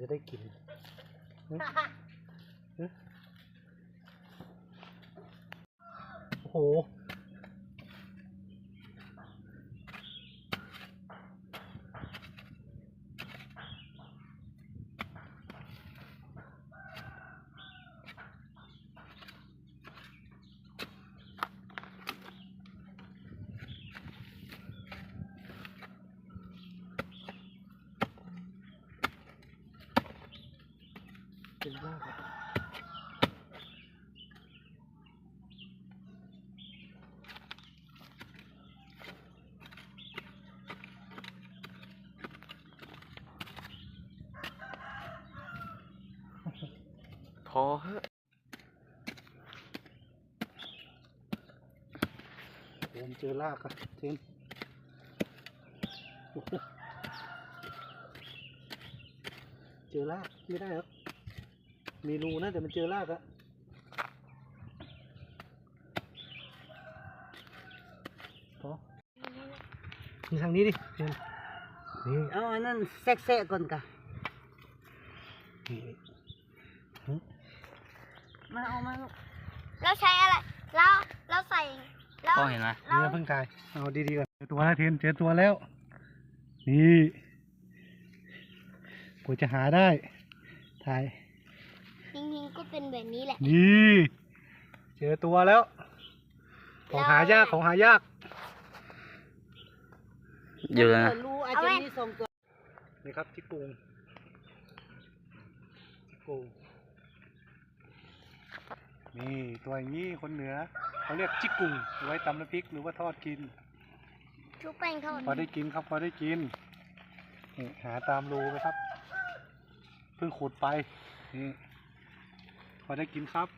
จะได้กินโอ้โห เป็นมากอะพอเฮ้อะโผมเจอรากอะเทนโอ้โหเจอรากไม่ได้ครับ มีรูนะแต่มันเจอรากอะพอนี่ทางนี้ดิเทนนี่เอาอันนั้นแซะๆก่อนกะนี่มาเอามาลูกเราใช้อะไรแล้วเราใส่แล้วพ่อเห็นไหมเรานี่นะเพิ่งตาย เอาดีๆก่อนเจอตัวแล้วเทนเจอตัวแล้ว นี่กว่าจะหาได้ ถ่ายจริงๆก็ เป็นแบบนี้แหละ นี่เจอตัวแล้ว ของหายากของหายาก อยู่แล้วนะเปิดรูอาจจะมีสองตัวนี่ครับที่ปูงที่ปูงนี่ตัวอย่างนี้คนเหนือเขาเรียกจิกกุงเอาไว้ตำน้ำพริกหรือว่าทอดกินชุบแป้งทอดพอได้กินครับพอได้กินนี่หาตามรูไหมครับ เพิ่งขุดไปนี่พ อได้กินครับ